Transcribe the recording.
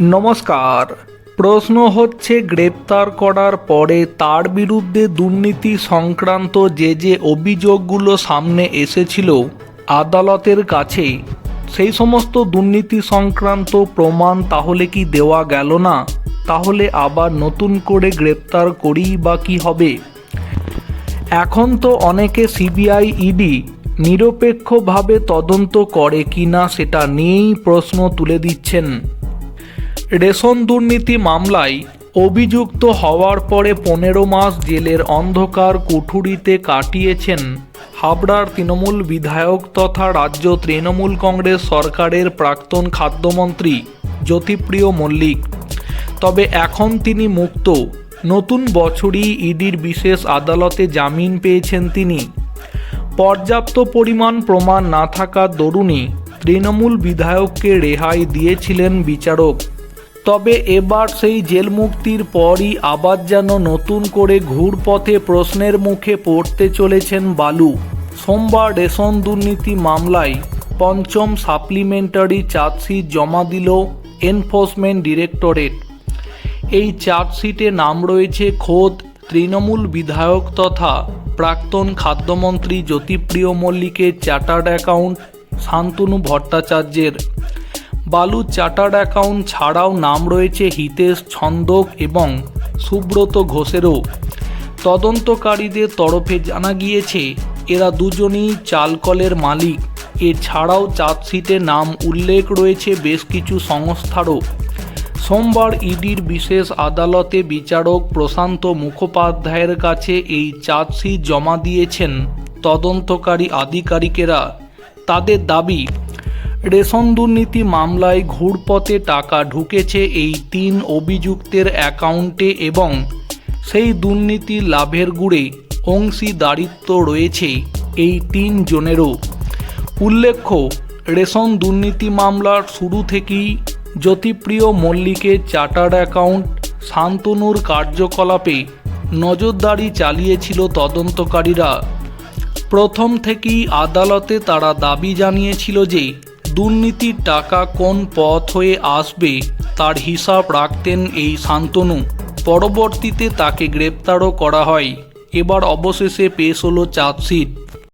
নমস্কার। প্রশ্ন হচ্ছে, গ্রেপ্তার করার পরে তার বিরুদ্ধে দুর্নীতি সংক্রান্ত যে যে অভিযোগগুলো সামনে এসেছিল আদালতের কাছে সেই সমস্ত দুর্নীতি সংক্রান্ত প্রমাণ তাহলে কি দেওয়া গেল না? তাহলে আবার নতুন করে গ্রেপ্তার করেই বা কি হবে? এখন তো অনেকে সিবিআই ইডি নিরপেক্ষভাবে তদন্ত করে কিনা সেটা নিয়েই প্রশ্ন তুলে দিচ্ছেন। রেশন দুর্নীতি মামলায় অভিযুক্ত হওয়ার পরে পনেরো মাস জেলের অন্ধকার কুঠুরিতে কাটিয়েছেন হাবড়ার তৃণমূল বিধায়ক তথা রাজ্য তৃণমূল কংগ্রেস সরকারের প্রাক্তন খাদ্যমন্ত্রী জ্যোতিপ্রিয় মল্লিক। তবে এখন তিনি মুক্ত। নতুন বছরই ইডির বিশেষ আদালতে জামিন পেয়েছেন তিনি। পর্যাপ্ত পরিমাণ প্রমাণ না থাকার দরুনই তৃণমূল বিধায়ককে রেহাই দিয়েছিলেন বিচারক। তবে এবার সেই জেল মুক্তির পরই আবার যেন নতুন করে ঘুরপথে প্রশ্নের মুখে পড়তে চলেছেন বালু। সোমবার রেশন দুর্নীতি মামলায় পঞ্চম সাপ্লিমেন্টারি চার্জশিট জমা দিল এনফোর্সমেন্ট ডিরেক্টরেট। এই চার্জশিটে নাম রয়েছে খোদ তৃণমূল বিধায়ক তথা প্রাক্তন খাদ্যমন্ত্রী জ্যোতিপ্রিয় মল্লিকের চার্টার্ড অ্যাকাউন্ট শান্তনু ভট্টাচার্যের। বালু চার্টার্ড অ্যাকাউন্ট ছাড়াও নাম রয়েছে হিতেশ ছন্দক এবং সুব্রত ঘোষেরও। তদন্তকারীদের তরফে জানা গিয়েছে, এরা দুজনই চালকলের মালিক। এছাড়াও চার্জশিটে নাম উল্লেখ রয়েছে বেশ কিছু সংস্থারও। সোমবার ইডির বিশেষ আদালতে বিচারক প্রশান্ত মুখোপাধ্যায়ের কাছে এই চার্জশিট জমা দিয়েছেন। তদন্তকারী আধিকারিকেরা তাদের দাবি রেশন দুর্নীতি মামলায় ঘুরপথে টাকা ঢুকেছে এই তিন অভিযুক্তের অ্যাকাউন্টে এবং সেই দুর্নীতি লাভের গুড়ে অংশীদারিত্ব রয়েছে এই তিন জনেরও উল্লেখ্য, রেশন দুর্নীতি মামলার শুরু থেকেই জ্যোতিপ্রিয় মল্লিকের চার্টার্ড অ্যাকাউন্ট শান্তনুর কার্যকলাপে নজরদারি চালিয়েছিল তদন্তকারীরা। প্রথম থেকেই আদালতে তারা দাবি জানিয়েছিল যে দুর্নীতির টাকা কোন পথ হয়ে আসবে তার হিসাব রাখতেন এই শান্তনু। পরবর্তীতে তাকে গ্রেপ্তারও করা হয়। এবার অবশেষে পেশ হলো চার্জশিট।